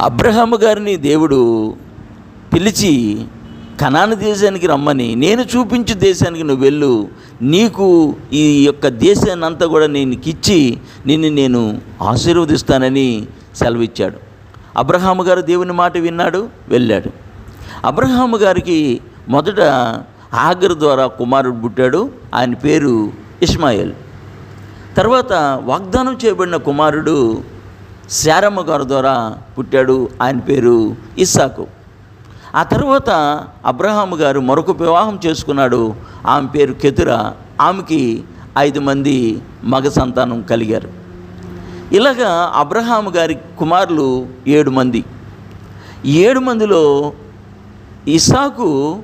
అబ్రహాము గారిని దేవుడు పిలిచి కనాన దేశానికి రమ్మని నేను చూపించు దేశానికి నువ్వు వెళ్ళు. నీకు ఈ యొక్క దేశాన్ని అంతా కూడా నేను ఇచ్చి నిన్ను నేను ఆశీర్వదిస్తానని సెలవిచ్చాడు. అబ్రహాము గారు దేవుని మాట విన్నాడు వెళ్ళాడు. అబ్రహాము గారికి మొదట ఆగర్ ద్వారా కుమారుడు పుట్టాడు ఆయన పేరు ఇస్మాయిల్ తర్వాత వాగ్దానం చేయబడిన కుమారుడు శారమ్మ గారి ద్వారా పుట్టాడు. ఆయన పేరు ఇస్సాకు. ఆ తర్వాత అబ్రహాము గారు మరొక వివాహం చేసుకున్నాడు. ఆమె పేరు కెతురా. ఆమెకి ఐదు మంది మగ సంతానం కలిగారు. ఇలాగా అబ్రహాము గారి కుమారులు ఏడు మంది. ఏడు మందిలో ఇసాకు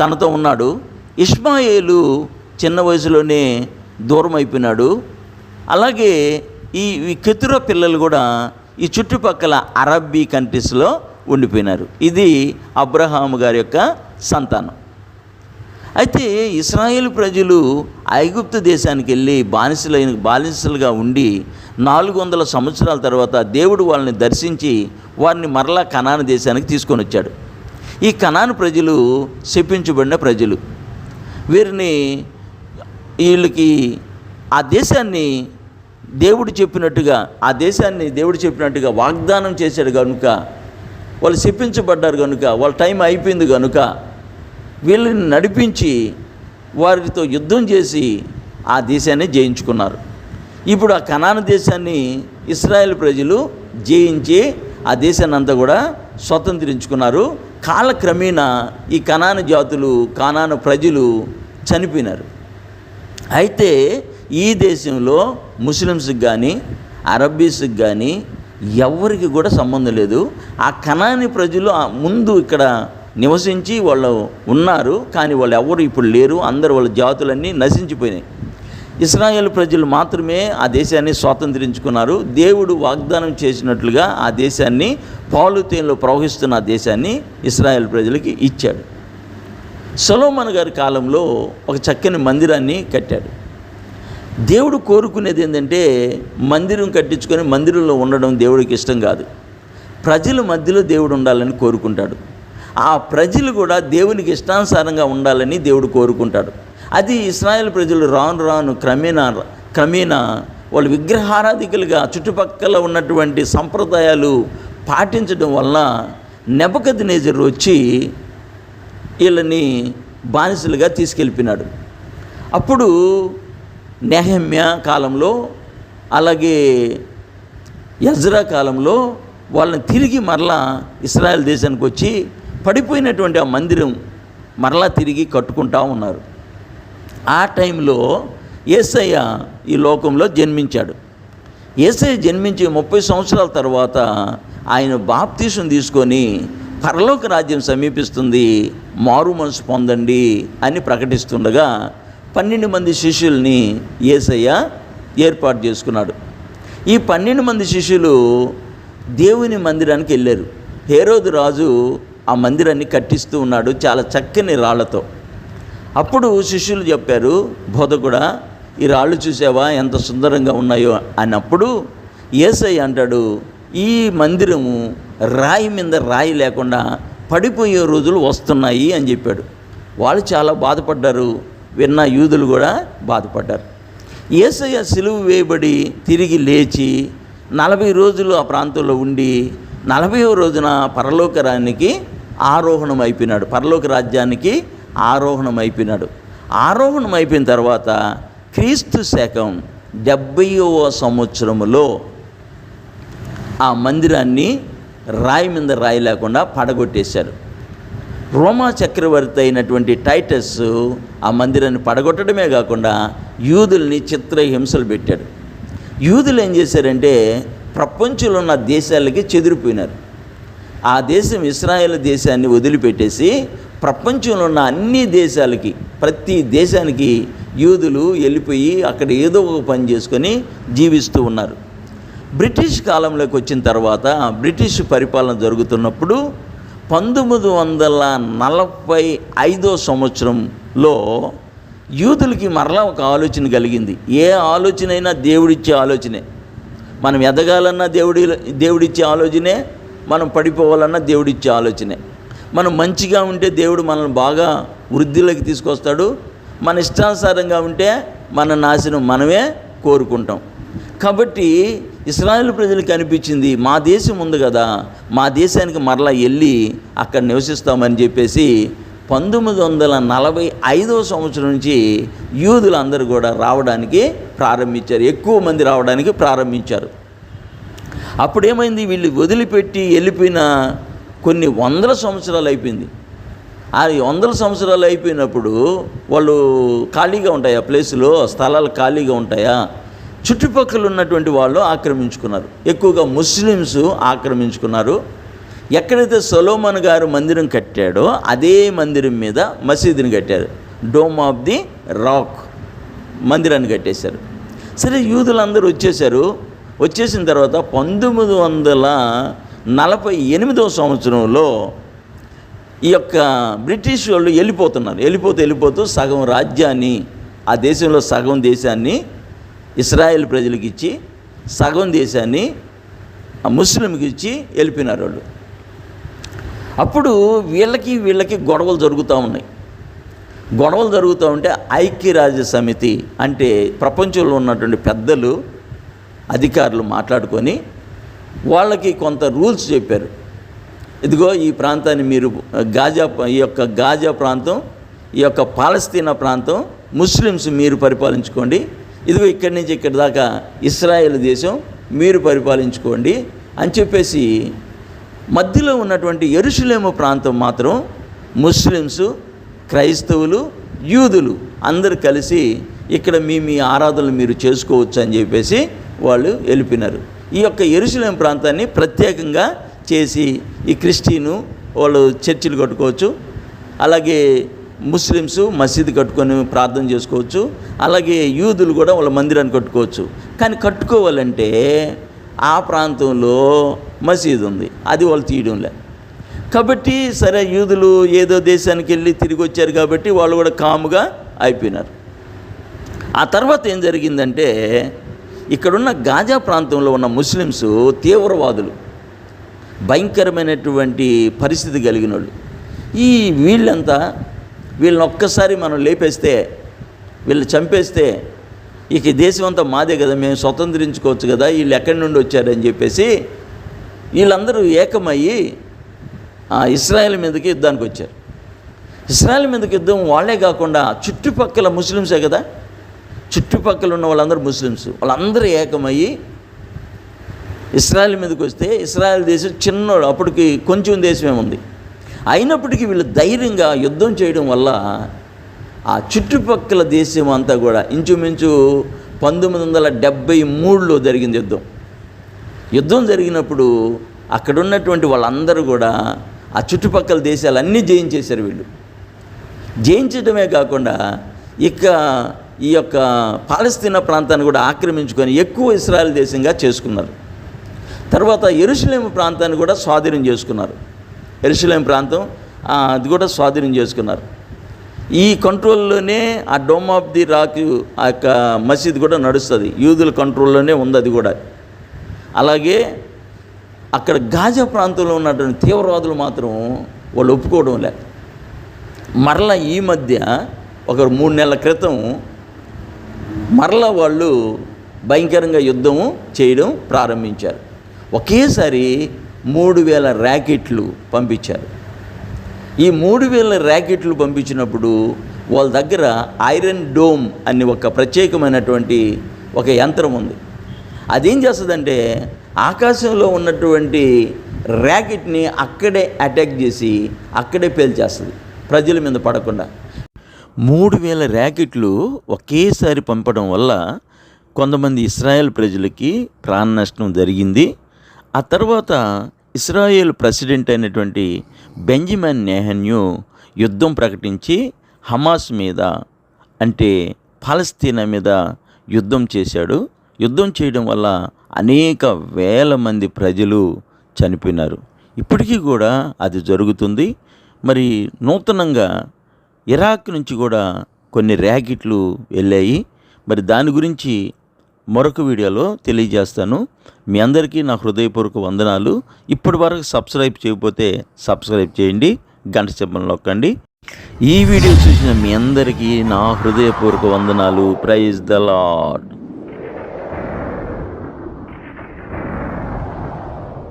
తనతో ఉన్నాడు. ఇస్మాయేలు చిన్న వయసులోనే దూరం అయిపోయినాడు అలాగే ఈ ఈ కెతుర పిల్లలు కూడా ఈ చుట్టుపక్కల అరబ్బీ కంట్రీస్లో ఉండిపోయినారు. ఇది అబ్రహాము గారి యొక్క సంతానం. అయితే ఇస్రాయేల్ ప్రజలు ఐగుప్తు దేశానికి వెళ్ళి బానిసలైన బానిసలుగా ఉండి నాలుగు వందల సంవత్సరాల తర్వాత దేవుడు వాళ్ళని దర్శించి వారిని మరలా కనాను దేశానికి తీసుకొని వచ్చాడు. ఈ కనాను ప్రజలు శపించబడిన ప్రజలు. వీరిని వీళ్ళకి ఆ దేశాన్ని దేవుడు చెప్పినట్టుగా ఆ దేశాన్ని దేవుడు చెప్పినట్టుగా వాగ్దానం చేశాడు కనుక వాళ్ళు శిప్పించబడ్డారు కనుక వాళ్ళ టైం అయిపోయింది కనుక వీళ్ళని నడిపించి వారితో యుద్ధం చేసి ఆ దేశాన్ని జయించుకున్నారు. ఇప్పుడు ఆ కనాన దేశాన్ని ఇస్రాయేల్ ప్రజలు జయించి ఆ దేశాన్ని అంతా కూడా స్వతంత్రించుకున్నారు. కాలక్రమేణా ఈ కనాన జాతులు కానాన ప్రజలు చనిపోయినారు. అయితే ఈ దేశంలో ముస్లిమ్స్కి కానీ అరబ్బీస్కి కానీ ఎవరికి కూడా సంబంధం లేదు. ఆ కణాని ప్రజలు ముందు ఇక్కడ నివసించి వాళ్ళు ఉన్నారు. కానీ వాళ్ళు ఎవరు ఇప్పుడు లేరు. అందరు వాళ్ళ జాతులన్నీ నశించిపోయినాయి. ఇస్రాయేల్ ప్రజలు మాత్రమే ఆ దేశాన్ని స్వాతంత్రించుకున్నారు. దేవుడు వాగ్దానం చేసినట్లుగా ఆ దేశాన్ని పాలుతేన్లో ప్రవహిస్తున్న ఆ దేశాన్ని ఇస్రాయేల్ ప్రజలకి ఇచ్చాడు. సొలోమన్ గారి కాలంలో ఒక చక్కని మందిరాన్ని కట్టాడు. దేవుడు కోరుకునేది ఏంటంటే మందిరం కట్టించుకొని మందిరంలో ఉండడం దేవుడికి ఇష్టం కాదు. ప్రజల మధ్యలో దేవుడు ఉండాలని కోరుకుంటాడు. ఆ ప్రజలు కూడా దేవునికి ఇష్టానుసారంగా ఉండాలని దేవుడు కోరుకుంటాడు. అది ఇస్రాయేల్ ప్రజలు రాను రాను క్రమేణా క్రమేణా వాళ్ళు విగ్రహారాధికలుగా చుట్టుపక్కల ఉన్నటువంటి సంప్రదాయాలు పాటించడం వల్ల నెపకది నేజర్ వచ్చి వీళ్ళని బానిసలుగా తీసుకెళ్ళిపోయినాడు. అప్పుడు నెహమ్య కాలంలో అలాగే యజ్రా కాలంలో వాళ్ళని తిరిగి మరలా ఇస్రాయల్ దేశానికి వచ్చి పడిపోయినటువంటి ఆ మందిరం మరలా తిరిగి కట్టుకుంటా ఉన్నారు. ఆ టైంలో ఏసయ్య ఈ లోకంలో జన్మించాడు. ఏసయ్య జన్మించి ముప్పై సంవత్సరాల తర్వాత ఆయన బాప్తీసం తీసుకొని పరలోక రాజ్యం సమీపిస్తుంది మారు మనసు పొందండి అని ప్రకటిస్తుండగా పన్నెండు మంది శిష్యుల్ని ఏసయ్య ఏర్పాటు చేసుకున్నాడు. ఈ పన్నెండు మంది శిష్యులు దేవుని మందిరానికి వెళ్ళారు. హేరోదు రాజు ఆ మందిరాన్ని కట్టిస్తూ ఉన్నాడు చాలా చక్కని రాళ్ళతో. అప్పుడు శిష్యులు చెప్పారు బోధకుడా ఈ రాళ్ళు చూసావా? ఎంత సుందరంగా ఉన్నాయో అన్నప్పుడు ఏసై అంటాడు ఈ మందిరము రాయి మీద రాయి లేకుండా పడిపోయే రోజులు వస్తున్నాయి అని చెప్పాడు. వాళ్ళు చాలా బాధపడ్డారు. విన్న యూదులు కూడా బాధపడ్డారు. ఏసయ్య సిలువు వేయబడి తిరిగి లేచి నలభై రోజులు ఆ ప్రాంతంలో ఉండి నలభైవ రోజున పరలోకరానికి ఆరోహణం అయిపోయినాడు. పరలోక రాజ్యానికి ఆరోహణం అయిపోయినాడు. ఆరోహణం అయిపోయిన తర్వాత క్రీస్తు శకం డెబ్బైవ సంవత్సరములో ఆ మందిరాన్ని రాయి మీద రాయి లేకుండా పడగొట్టేశారు. రోమా చక్రవర్తి అయినటువంటి టైటస్ ఆ మందిరాన్ని పడగొట్టడమే కాకుండా యూదుల్ని చిత్రహింసలు పెట్టాడు. యూదులు ఏం చేశారంటే ప్రపంచంలో ఉన్న దేశాలకి చెదిరిపోయినారు. ఆ దేశం ఇస్రాయేల్ దేశాన్ని వదిలిపెట్టేసి ప్రపంచంలో ఉన్న అన్ని దేశాలకి ప్రతి దేశానికి యూదులు వెళ్ళిపోయి అక్కడ ఏదో ఒక పని చేసుకొని జీవిస్తూ ఉన్నారు. బ్రిటిష్ కాలంలోకి వచ్చిన తర్వాత బ్రిటిష్ పరిపాలన జరుగుతున్నప్పుడు పంతొమ్మిది వందల నలభై ఐదో సంవత్సరంలో యూదులకి మరలా ఒక ఆలోచన కలిగింది. ఏ ఆలోచన అయినా దేవుడిచ్చే ఆలోచనే. మనం ఎదగాలన్నా దేవుడి దేవుడిచ్చే ఆలోచనే మనం పడిపోవాలన్నా దేవుడిచ్చే ఆలోచనే. మనం మంచిగా ఉంటే దేవుడు మనల్ని బాగా వృద్ధిలోకి తీసుకొస్తాడు. మన ఇష్టానుసారంగా ఉంటే మన నాశనం మనమే కోరుకుంటాం. కాబట్టి ఇస్రాయేల్ ప్రజలకు అనిపించింది మా దేశం ఉంది కదా మా దేశానికి మరలా వెళ్ళి అక్కడ నివసిస్తామని చెప్పేసి పంతొమ్మిది వందల నలభై ఐదవ సంవత్సరం నుంచి యూదులందరూ కూడా రావడానికి ప్రారంభించారు ఎక్కువ మంది రావడానికి ప్రారంభించారు. అప్పుడేమైంది? వీళ్ళు వదిలిపెట్టి వెళ్ళిపోయిన కొన్ని వందల సంవత్సరాలు అయిపోయింది. ఆ వందల సంవత్సరాలు అయిపోయినప్పుడు వాళ్ళు ఖాళీగా ఉంటాయా? ప్లేసులో స్థలాలు ఖాళీగా ఉంటాయా? చుట్టుపక్కల ఉన్నటువంటి వాళ్ళు ఆక్రమించుకున్నారు. ఎక్కువగా ముస్లిమ్స్ ఆక్రమించుకున్నారు. ఎక్కడైతే సొలోమన్ గారు మందిరం కట్టాడో అదే మందిరం మీద మసీదుని కట్టారు. డోమ్ ఆఫ్ ది రాక్ మందిరాన్ని కట్టేశారు. సరే యూదులందరూ వచ్చేసారు వచ్చేసిన తర్వాత పంతొమ్మిది వందల నలభై ఎనిమిదవ సంవత్సరంలో ఈ యొక్క బ్రిటిష్ వాళ్ళు వెళ్ళిపోతున్నారు. వెళ్ళిపోతూ వెళ్ళిపోతూ సగం రాజ్యాన్ని ఆ దేశంలో సగం దేశాన్ని ఇస్రాయేల్ ప్రజలకు ఇచ్చి సగం దేశాన్ని ముస్లింకి ఇచ్చి వెళ్ళిపోయినారు వాళ్ళు. అప్పుడు వీళ్ళకి వీళ్ళకి గొడవలు జరుగుతూ ఉన్నాయి. గొడవలు జరుగుతూ ఉంటే ఐక్యరాజ్య సమితి అంటే ప్రపంచంలో ఉన్నటువంటి పెద్దలు అధికారులు మాట్లాడుకొని వాళ్ళకి కొంత రూల్స్ చెప్పారు. ఇదిగో ఈ ప్రాంతాన్ని మీరు గాజా ఈ యొక్క గాజా ప్రాంతం ఈ యొక్క పాలస్తీనా ప్రాంతం ముస్లిమ్స్ మీరు పరిపాలించుకోండి ఇదిగో ఇక్కడి నుంచి ఇక్కడి దాకా ఇస్రాయేల్ దేశం మీరు పరిపాలించుకోండి అని చెప్పేసి మధ్యలో ఉన్నటువంటి ఎరుషులేము ప్రాంతం మాత్రం ముస్లిమ్స్ క్రైస్తవులు యూదులు అందరు కలిసి ఇక్కడ మీ మీ ఆరాధనలు మీరు చేసుకోవచ్చు అని చెప్పేసి వాళ్ళు వెళ్ళిపోయినారు ఈ యొక్క ఎరుసలేం ప్రాంతాన్ని ప్రత్యేకంగా చేసి ఈ క్రిస్టియను వాళ్ళు చర్చిలు కట్టుకోవచ్చు. అలాగే ముస్లిమ్స్ మసీదు కట్టుకొని ప్రార్థన చేసుకోవచ్చు అలాగే యూదులు కూడా వాళ్ళ మందిరాన్ని కట్టుకోవచ్చు. కానీ కట్టుకోవాలంటే ఆ ప్రాంతంలో మసీదు ఉంది అది వాళ్ళు తీయడంలే. కాబట్టి సరే యూదులు ఏదో దేశానికి వెళ్ళి తిరిగి వచ్చారు కాబట్టి వాళ్ళు కూడా కాముగా అయిపోయినారు. ఆ తర్వాత ఏం జరిగిందంటే ఇక్కడున్న గాజా ప్రాంతంలో ఉన్న ముస్లిమ్స్ తీవ్రవాదులు భయంకరమైనటువంటి పరిస్థితి కలిగిన వాళ్ళు ఈ వీళ్ళంతా వీళ్ళని ఒక్కసారి మనం లేపేస్తే వీళ్ళు చంపేస్తే ఇక దేశం అంతా మాదే కదా మేము స్వతంత్రించుకోవచ్చు కదా వీళ్ళు ఎక్కడి నుండి వచ్చారని చెప్పేసి వీళ్ళందరూ ఏకమయ్యి ఆ మీదకి యుద్ధానికి వచ్చారు. ఇస్రాయేల్ మీదకి యుద్ధం వాళ్ళే కాకుండా చుట్టుపక్కల ముస్లిమ్సే కదా. చుట్టుపక్కల ఉన్న వాళ్ళందరూ ముస్లిమ్స్. వాళ్ళందరూ ఏకమయ్యి ఇస్రాయల్ మీదకి వస్తే ఇస్రాయల్ దేశం చిన్నోడు అప్పటికి కొంచెం దేశమే ఉంది అయినప్పటికీ వీళ్ళు ధైర్యంగా యుద్ధం చేయడం వల్ల ఆ చుట్టుపక్కల దేశం అంతా కూడా ఇంచుమించు పంతొమ్మిది వందల డెబ్భై మూడులో జరిగింది యుద్ధం. యుద్ధం జరిగినప్పుడు అక్కడ ఉన్నటువంటి వాళ్ళందరూ కూడా ఆ చుట్టుపక్కల దేశాలన్నీ జయించేశారు వీళ్ళు. జయించడమే కాకుండా ఇక ఈ యొక్క పాలస్తీనా ప్రాంతాన్ని కూడా ఆక్రమించుకొని ఎక్కువ ఇస్రాయల్ దేశంగా చేసుకున్నారు. తర్వాత ఎరుసలేము ప్రాంతాన్ని కూడా స్వాధీనం చేసుకున్నారు. ఎరుసలేం ప్రాంతం అది కూడా స్వాధీనం చేసుకున్నారు. ఈ కంట్రోల్లోనే ఆ డోమ్ ఆఫ్ ది రాక్ ఆ యొక్క మసీద్ కూడా నడుస్తుంది. యూదుల కంట్రోల్లోనే ఉంది అది కూడా. అలాగే అక్కడ గాజా ప్రాంతంలో ఉన్నటువంటి తీవ్రవాదులు మాత్రం వాళ్ళు ఒప్పుకోవడం లే. మరలా ఈ మధ్య ఒక మూడు నెలల క్రితం మరలా వాళ్ళు భయంకరంగా యుద్ధము చేయడం ప్రారంభించారు. ఒకేసారి మూడు వేల ర్యాకెట్లు పంపించారు. ఈ మూడు వేల ర్యాకెట్లు పంపించినప్పుడు వాళ్ళ దగ్గర ఐరన్ డోమ్ అని ఒక ప్రత్యేకమైనటువంటి ఒక యంత్రం ఉంది. అదేం చేస్తుందంటే ఆకాశంలో ఉన్నటువంటి ర్యాకెట్ని అక్కడే అటాక్ చేసి అక్కడే పేల్చేస్తుంది ప్రజల మీద పడకుండా. మూడు వేల ర్యాకెట్లు ఒకేసారి పంపడం వల్ల కొంతమంది ఇస్రాయెల్ ప్రజలకి ప్రాణ నష్టం జరిగింది. ఆ తర్వాత ఇస్రాయేల్ ప్రెసిడెంట్ అయినటువంటి బెంజమిన్ నెహన్యూ యుద్ధం ప్రకటించి హమాస్ మీద అంటే పాలస్తీనా మీద యుద్ధం చేశాడు. యుద్ధం చేయడం వల్ల అనేక వేల మంది ప్రజలు చనిపోయినారు. ఇప్పటికీ కూడా అది జరుగుతుంది. మరి నూతనంగా ఇరాక్ నుంచి కూడా కొన్ని ర్యాకెట్లు వెళ్ళాయి. మరి దాని గురించి మరొక వీడియోలో తెలియజేస్తాను. మీ అందరికీ నా హృదయపూర్వక వందనాలు. ఇప్పటి వరకు సబ్స్క్రైబ్ చేయకపోతే సబ్స్క్రైబ్ చేయండి. గంట చెప్పని నొక్కండి. ఈ వీడియో చూసిన మీ అందరికీ నా హృదయపూర్వక వందనాలు. Praise the lord